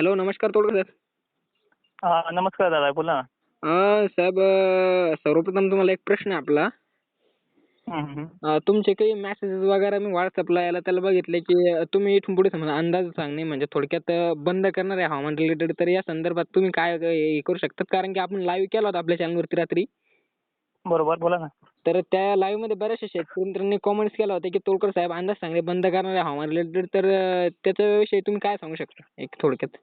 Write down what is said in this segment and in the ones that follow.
Hello नमस्कार Todkar sir. नमस्कार दादा बोला ना. साहेब सर्वप्रथम तुम्हाला एक प्रश्न आहे आपला. तुमचे काही मेसेजेस वगैरे मी व्हॉट्सअपला याला त्याला बघितले की तुम्ही इथून पुढे समजा अंदाज सांगणे म्हणजे थोडक्यात बंद करणार आहे हवामान रिलेटेड तर या संदर्भात तुम्ही काय हे करू शकतात? कारण की आपण लाईव्ह केला होता आपल्या चॅनलवरती रात्री. बरोबर बोला ना. तर त्या लाईव्हमध्ये बऱ्याचशा शेतकरी कॉमेंट्स केला होता की तोडकर साहेब अंदाज सांगणे बंद करणार आहे हवामान रिलेटेड तर त्याच्याविषयी तुम्ही काय सांगू शकता एक थोडक्यात?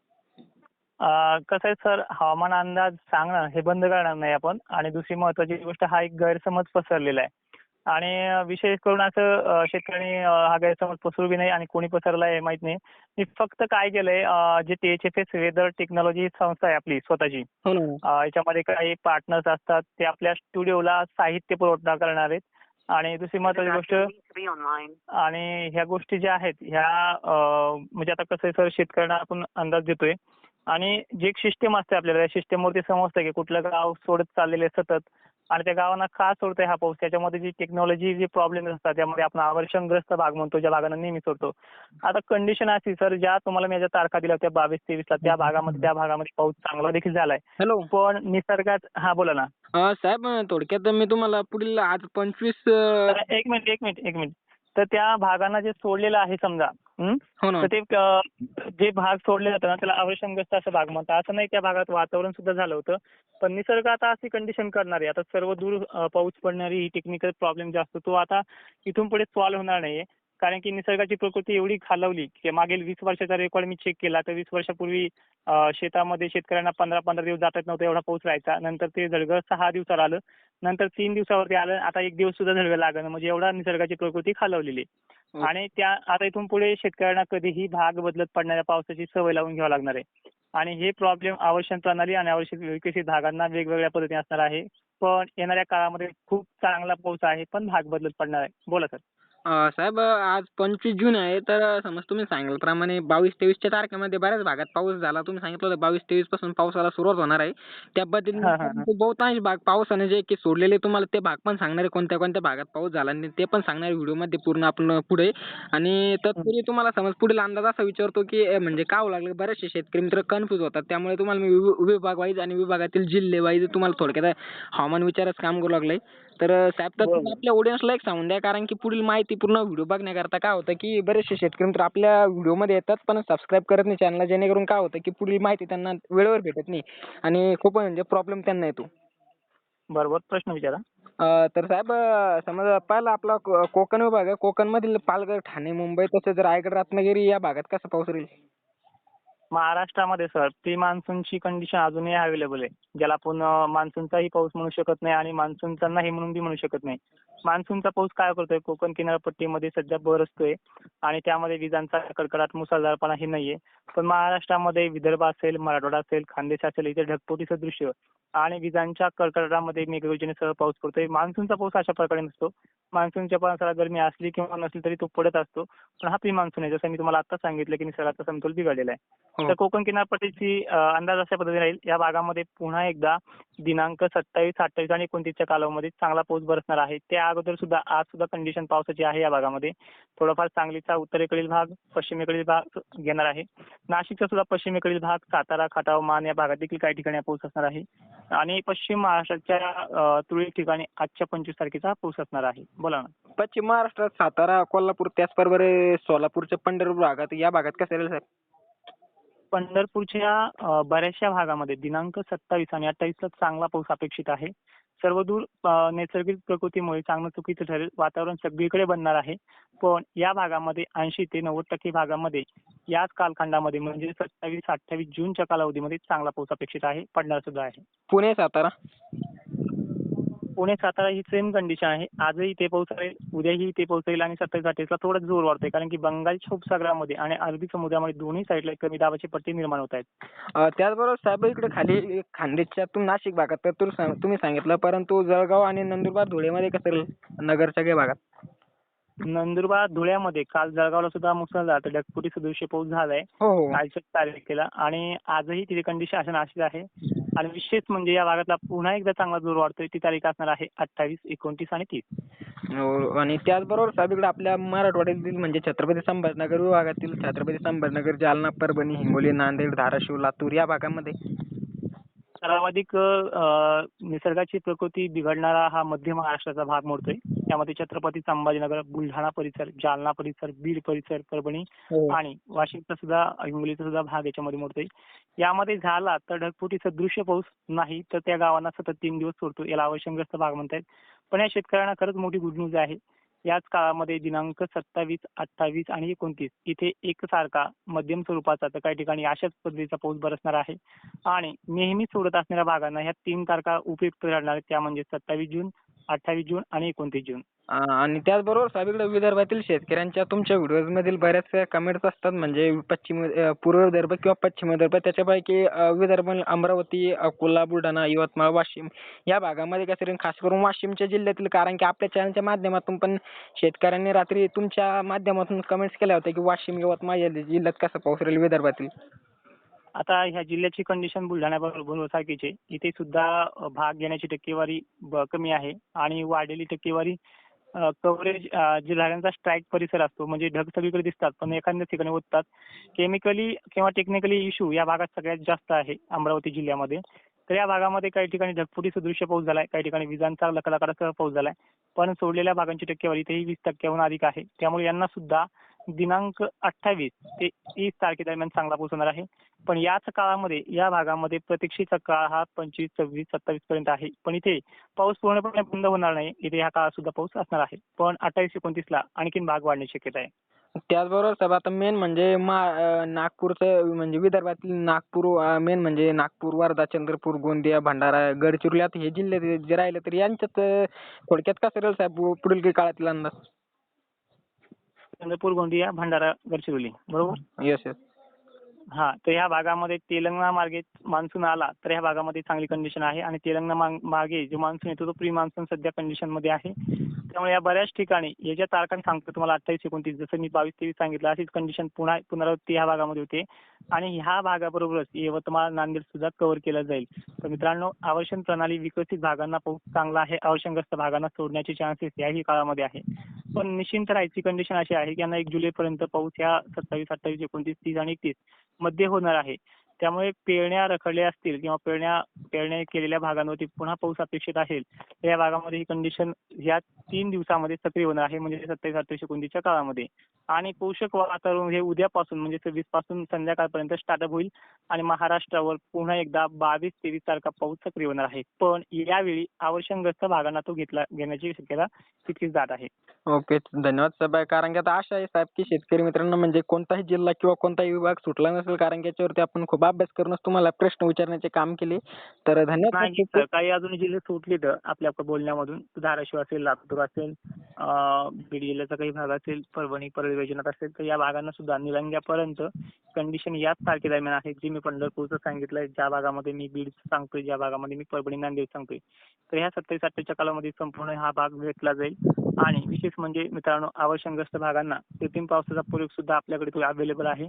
कसं आहे सर हवामान अंदाज सांगणं हे बंद करणार नाही आपण. आणि दुसरी महत्वाची गोष्ट हा एक गैरसमज पसरलेला आहे. आणि विशेष करून असं शेतकऱ्यांनी हा गैरसमज पसरू बी नाही आणि कोणी पसरला आहे माहीत नाही. मी फक्त काय केलंय J T H F S weather technology संस्था आहे आपली स्वतःची हो याच्यामध्ये काही पार्टनर्स असतात ते आपल्या स्टुडिओला साहित्य पुरवठा करणार आहेत. आणि दुसरी महत्वाची गोष्ट आणि ह्या गोष्टी ज्या आहेत ह्या म्हणजे आता कसं आहे सर शेतकऱ्यांना आपण अंदाज देतोय. आणि जी एक सिस्टीम असते आपल्याला त्या सिस्टीमवरती समजतं की कुठलं गाव सोडत चाललेलं आहे सतत. आणि त्या गावांना का सोडतोय हा पाऊस? त्याच्यामध्ये जी टेक्नॉलॉजी जी प्रॉब्लेम असतात त्यामध्ये आपण आवर्षणग्रस्त भाग म्हणतो ज्या भागांना नेहमी सोडतो. आता कंडिशन अशी सर ज्या तुम्हाला मी ज्या तारखा दिल्या होत्या बावीस तेवीसला त्या भागामध्ये त्या भागामध्ये पाऊस चांगला देखील झालाय. हॅलो पण निसर्गात हा बोला ना. साहेब थोडक्यात मी तुम्हाला पुढील आज पंचवीस एक मिनिट एक मिनिट एक मिनिट. तर त्या भागांना जे सोडलेलं आहे समजा हं? तर ते जे भाग सोडले जातात ना त्याला अवशंग्रस्त असं भाग म्हणतात. असं नाही त्या भागात वातावरण सुद्धा झालं होतं. पण निसर्ग आता अशी कंडिशन करणार आहे. आता सर्व दूर पाऊस पडणारी ही टेक्निकल प्रॉब्लेम जे असतो तो आता इथून पुढे सॉल्व्ह होणार नाहीये. कारण की निसर्गाची प्रकृती एवढी खालवली की मागील वीस वर्षाचा रेकॉर्ड मी चेक केला. तर वीस वर्षापूर्वी शेतामध्ये शेतकऱ्यांना पंधरा पंधरा दिवस जातात नव्हतं एवढा पाऊस राहायचा. नंतर ते झडगं सहा दिवसावर आलं. नंतर तीन दिवसावरती आलं आता एक दिवस सुद्धा झडगं लागलं म्हणजे एवढा निसर्गाची प्रकृती खालवलेली. हो. आणि त्या आता इथून पुढे शेतकऱ्यांना कधीही भाग बदलत पडणाऱ्या पावसाची सवय लावून घ्यावी लागणार आहे. आणि हे प्रॉब्लेम आवर्षण प्रणाली आणि आवर्षक विकसित भागांना वेगवेगळ्या पद्धतीने असणार आहे. पण येणाऱ्या काळामध्ये खूप चांगला पाऊस आहे पण भाग बदलत पडणार आहे. बोला सर. साहेब आज पंचवीस जून आहे तर समज तुम्ही सांगितल्याप्रमाणे बावीस तेवीसच्या तारखेमध्ये बऱ्याच भागात पाऊस झाला. तुम्ही सांगितलं होतं बावीस तेवीसपासून पावसाला सुरुवात होणार आहे. त्या पद्धतीने बहुतांश भाग पावसाने जे की सोडलेले तुम्हाला ते भाग पण सांगणार आहे कोणत्या कोणत्या भागात पाऊस झाला आणि ते पण सांगणार व्हिडिओमध्ये पूर्ण आपण पुढे. आणि तत्पूर्वी तुम्हाला समज पुढील अंदाज असा विचारतो की म्हणजे काय होऊ लागलं? बरेचसे शेतकरी मित्र कन्फ्यूज होतात. त्यामुळे तुम्हाला मी विभ- विभाग वाईज आणि विभागातील जिल्हे वाईज तुम्हाला थोडक्यात हवामान विचारच काम करू लागलंय. तर साहेब तर. तुम्ही आपल्या ऑडियन्सला एक सांगून द्या कारण की पुढील माहिती पूर्ण व्हिडिओ बघण्याकरता काय होतं की बरेचसे शेतकरी मित्र आपल्या व्हिडिओमध्ये येतात पण सबस्क्राईब करत नाही चॅनलला जेणेकरून काय होतं की पुढील माहिती त्यांना वेळेवर भेटत नाही आणि खूप म्हणजे प्रॉब्लेम त्यांना येतो. बरोबर. प्रश्न विचारा. अं, तर साहेब अं, समज पहिला आपला को- कोकण विभाग आहे. कोकणमधील पालघर ठाणे मुंबई तसेच रायगड रत्नागिरी या भागात कसा पाऊस राहील? महाराष्ट्रामध्ये सर प्री मान्सूनची कंडिशन अजूनही अवेलेबल आहे. ज्याला आपण मान्सूनचाही पाऊस म्हणू शकत नाही आणि मान्सूनचा नाही म्हणून बी म्हणू शकत नाही. मान्सूनचा पाऊस काय करतोय? कोकण किनारपट्टीमध्ये सध्या बरसतोय आणि त्यामध्ये विजांचा कडकडाट मुसळधारपणाही नाहीये. पण महाराष्ट्रामध्ये विदर्भ असेल मराठवाडा असेल खानदेश असेल इथे ढगफुटी सदृश्य आणि विजांच्या कडकडाटामध्ये मेघगर्जनेसह पाऊस पडतोय. मान्सूनचा पाऊस अशा प्रकारे नसतो. मान्सूनच्या पावसाला गरमी असली किंवा नसली तरी तो पडत असतो. पण हा प्री मान्सून आहे. जसं मी तुम्हाला आता सांगितलं की निसर्गाचा समतोल बिघडलेला आहे. तर कोकण किनारपट्टीची अंदाज अशा पद्धतीने राहील. या भागामध्ये पुन्हा एकदा दिनांक सत्तावीस अठ्ठावीस आणि एकोणतीसच्या कालावधीमध्ये चांगला पाऊस बरसणार आहे. त्या अगोदर सुद्धा आज सुद्धा कंडिशन पावसाची आहे या भागामध्ये. थोडाफार सांगलीचा उत्तरेकडील भाग पश्चिमेकडील भाग घेणार आहे. नाशिकचा सुद्धा पश्चिमेकडील भाग सातारा खटाव मान या भागात देखील काही ठिकाणी हा पाऊस असणार आहे. आणि पश्चिम महाराष्ट्राच्या तुरळक ठिकाणी आजच्या पंचवीस तारखेचा पाऊस असणार आहे. बोला ना. पश्चिम महाराष्ट्रात सातारा कोल्हापूर त्याचबरोबर सोलापूरच्या पंढरपूर भागात या भागात कसं राहील साहेब? पंढरपूरच्या बऱ्याचशा भागामध्ये दिनांक सत्तावीस आणि अठ्ठावीसला चांगला पाऊस अपेक्षित आहे. सर्वदूर नैसर्गिक प्रकृतीमुळे चांगलं चुकीचं ठरेल वातावरण सगळीकडे बनणार आहे. पण या भागामध्ये ऐंशी ते नव्वद टक्के भागामध्ये याच कालखंडामध्ये म्हणजे सत्तावीस अठ्ठावीस जूनच्या कालावधीमध्ये चांगला पाऊस अपेक्षित आहे पडणार सुद्धा आहे. पुणे सातारा? पुणे सातारा ही सेम कंडिशन आहे. आजही ते पाऊस राहील उद्याही ते पाऊस राहील आणि सत्तावीस अठ्ठावीसला थोडा जोर वाढतोय. कारण की बंगालच्या उपसागरामध्ये आणि अरबी समुद्रामध्ये दोन्ही साईडला कमी दाबाची पट्टी निर्माण होत आहेत. त्याचबरोबर साहेब इकडे खाली खानदेशच्या नाशिक भागात तर तुम्ही सांगितलं परंतु जळगाव आणि नंदुरबार धुळेमध्ये कसं राहील नगरच्या काही भागात? नंदुरबार धुळ्यामध्ये काल जळगावला सुद्धा मुसळधार तर ढगफुटी सदृश्य पाऊस झालाय. हो हो. कालच्या तारखेला. आणि आजही तिथे कंडिशन अशा अशीच आहे. आणि विशेष म्हणजे या भागातला पुन्हा एकदा चांगला जोर वाढतोय. ती तारीख असणार आहे अठ्ठावीस एकोणतीस आणि तीस. हो, आणि त्याचबरोबर साहेब इकडे आपल्या मराठवाड्यातील म्हणजे छत्रपती संभाजीनगर विभागातील छत्रपती संभाजीनगर जालना परभणी हिंगोली नांदेड धाराशिव लातूर या भागामध्ये सर्वाधिक निसर्गाची प्रकृती बिघडणारा हा मध्य महाराष्ट्राचा भाग मोडतोय. त्यामध्ये छत्रपती संभाजीनगर बुलढाणा परिसर जालना परिसर बीड परिसर परभणी आणि वाशिमचा सुद्धा हिंगोलीचा सुद्धा भाग याच्यामध्ये मोडतोय. यामध्ये झाला तर ढगफुटी सदृश्य पाऊस नाही तर त्या गावांना सतत तीन दिवस सोडतो. याला अवशंग्रस्त भाग म्हणतायत. पण या शेतकऱ्यांना खरंच मोठी गुड न्यूज आहे. याच काळामध्ये दिनांक सत्तावीस अठ्ठावीस आणि एकोणतीस इथे एकसारखा मध्यम स्वरूपाचा तर काही ठिकाणी अशाच पद्धतीचा पाऊस बरसणार आहे. आणि नेहमी सोडत असणाऱ्या भागांना ह्या तीन तारखा उपयुक्त ठरणार आहेत. त्या म्हणजे सत्तावीस जून अठ्ठावीस जून आणि एकोणतीस जून. आणि त्याचबरोबर साहेब विदर्भातील शेतकऱ्यांच्या तुमच्या व्हिडिओजमधील बऱ्याचशा कमेंट्स असतात. म्हणजे पश्चिम पूर्व विदर्भ किंवा पश्चिम विदर्भ त्याच्यापैकी विदर्भ अमरावती अकोला बुलढाणा यवतमाळ वाशिम या भागामध्ये कसं खास करून वाशिमच्या जिल्ह्यातील कारण की आपल्या चॅनलच्या माध्यमातून पण शेतकऱ्यांनी रात्री तुमच्या माध्यमातून कमेंट्स केल्या होत्या की वाशिम यवतमाळ या जिल्ह्यात कसा पाऊस राहील विदर्भातील? आता ह्या जिल्ह्याची कंडिशन बुलढाण्याबरोबर सारखीच आहे. इथे सुद्धा भाग घेण्याची टक्केवारी कमी आहे आणि वाढलेली टक्केवारी कव्हरेज जे झाडांचा स्ट्राईक परिसर असतो म्हणजे ढग सगळीकडे दिसतात पण एखाद्या ठिकाणी उठतात. केमिकली किंवा टेक्निकली इश्यू या भागात सगळ्यात जास्त आहे अमरावती जिल्ह्यामध्ये. तर या भागामध्ये काही ठिकाणी ढगफुटी सदृश्य पाऊस झालाय काही ठिकाणी विजांचा लकडाकारासह पाऊस झालाय. पण सोडलेल्या भागांची टक्केवारी तेही वीस टक्क्याहून अधिक आहे. त्यामुळे यांना सुद्धा दिनांक अठ्ठावीस ते तीस तारखेदरम्यान चांगला पाऊस होणार आहे. पण याच काळामध्ये या भागामध्ये प्रतीक्षेचा काळ हा पंचवीस सव्वीस सत्तावीस पर्यंत आहे. पण इथे पाऊस पूर्णपणे बंद होणार नाही. इथे ह्या काळात सुद्धा पाऊस असणार आहे. पण अठ्ठावीस एकोणतीसला आणखीन भाग वाढण्याची शक्यता आहे. त्याचबरोबर साहेब आता मेन म्हणजे नागपूरचं म्हणजे विदर्भातील नागपूर मेन म्हणजे नागपूर वर्धा चंद्रपूर गोंदिया भंडारा गडचिरोली आता हे जिल्हे जे राहिले तर यांच्यात थोडक्यात कसं राहील साहेब पुढील काही काळातील अंदाज? चंद्रपूर गोंदिया भंडारा गडचिरोली. बरोबर? येस येस हा तर ह्या भागामध्ये तेलंगणा मार्गे मान्सून आला तर ह्या भागामध्ये चांगली कंडिशन आहे. आणि तेलंगणा मागे जो मान्सून येतो तो प्री मान्सून सध्या कंडिशनमध्ये आहे. त्यामुळे या बऱ्याच ठिकाणी याच्या तारखा सांगतो तुम्हाला अठ्ठावीस एकोणतीस जसं मी बावीस तेवीस सांगितलं अशीच कंडिशन पुन्हा पुनरावृत्ती ह्या भागामध्ये होते. आणि ह्या भागाबरोबरच यवतमाळ नांदेड सुद्धा कव्हर केलं जाईल. तर मित्रांनो आवर्षण प्रणाली विकसित भागांना पाऊस चांगला आहे आवर्षणग्रस्त भागांना सोडण्याचे चान्सेस याही काळामध्ये आहे. पण निश्चिंत राहायची कंडिशन अशी आहे की यांना एक जुलैपर्यंत पाऊस ह्या सत्तावीस अठ्ठावीस एकोणतीस तीस आणि एकतीसमध्ये होणार आहे. त्यामुळे पेरण्या रखडल्या असतील किंवा पेरण्या पेरण्या केलेल्या भागांवरती पुन्हा पाऊस अपेक्षित असेल तर या भागामध्ये ही कंडिशन या तीन दिवसामध्ये सक्रिय होणार आहे म्हणजे सत्तावीस अठ्ठावीस एकोणतीसच्या काळामध्ये. आणि पोषक वातावरण हे उद्यापासून म्हणजे सव्वीसपासून संध्याकाळपर्यंत स्टार्टअप होईल आणि महाराष्ट्रावर पुन्हा एकदा बावीस तेवीस तारखा पाऊस सक्रिय होणार आहे. पण यावेळी आवर्षणग्रस्त भागांना तो घेतला घेण्याची शक्यता तितकीच जात आहे. ओके धन्यवाद साहेब कारण की आता आशा आहे साहेब की शेतकरी मित्रांनो म्हणजे कोणताही जिल्हा किंवा कोणताही विभाग सुटला नसेल कारण की याच्यावरती आपण खूप अभ्यास करूनच तुम्हाला प्रश्न विचारण्याचे काम केले. तर धन्यवाद नाही साहेब. सर काही अजून जिल्हे सुटले तर आपल्या बोलण्यामधून धाराशिव असेल लातूर असेल अं, बीड जिल्ह्याचा काही भाग असेल परभणी परळी वैजनाथ असेल तर या भागांना सुद्धा निलंग्यापर्यंत कंडिशन याच तारखेदरम्यान आहे जी मी पंढरपूरचं सांगितलंय ज्या भागामध्ये मी बीड सांगतोय ज्या भागामध्ये मी परभणी नांदेड सांगतोय. तर ह्या सत्तावीस अठ्ठावीसच्या कालामध्ये संपूर्ण हा भाग भेटला जाईल. आणि विशेष म्हणजे मित्रांनो आवश्यकग्रस्त भागांना कृत्रिम पावसाचा प्रयोग सुद्धा आपल्याकडे अवेलेबल आहे.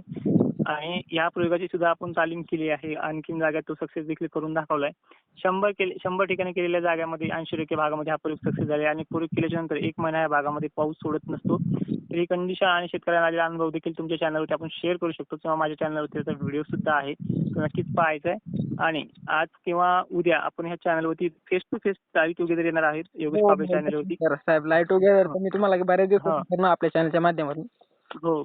आणि या प्रयोगाची सुद्धा आपण तालीम केली आहे आणखीन जागा तो सक्सेस देखील करून दाखवलाय शंभर केले शंभर ठिकाणी केलेल्या जागामध्ये ऐंशी टक्के भागामध्ये हा प्रयोग सक्सेस झाले आणि प्रयोग केल्याच्यानंतर एक महिना या भागामध्ये पाऊस सोडत नसतो तर ही कंडिशन आणि शेतकऱ्यांना आलेला अनुभव देखील तुमच्या चॅनलवरती आपण शेअर करू शकतो किंवा माझ्या चॅनलवरती त्याचा व्हिडिओ सुद्धा आहे तो नक्कीच पाहायचा आहे आणि आज किंवा उद्या आपण ह्या चॅनलवरती face to face live together येणार आहेत योगेश पाबळे चॅनलवरती साहेब लाईव्ह टुगेदर मी तुम्हाला बऱ्याच दिवस आपल्या चॅनलच्या माध्यमातून हो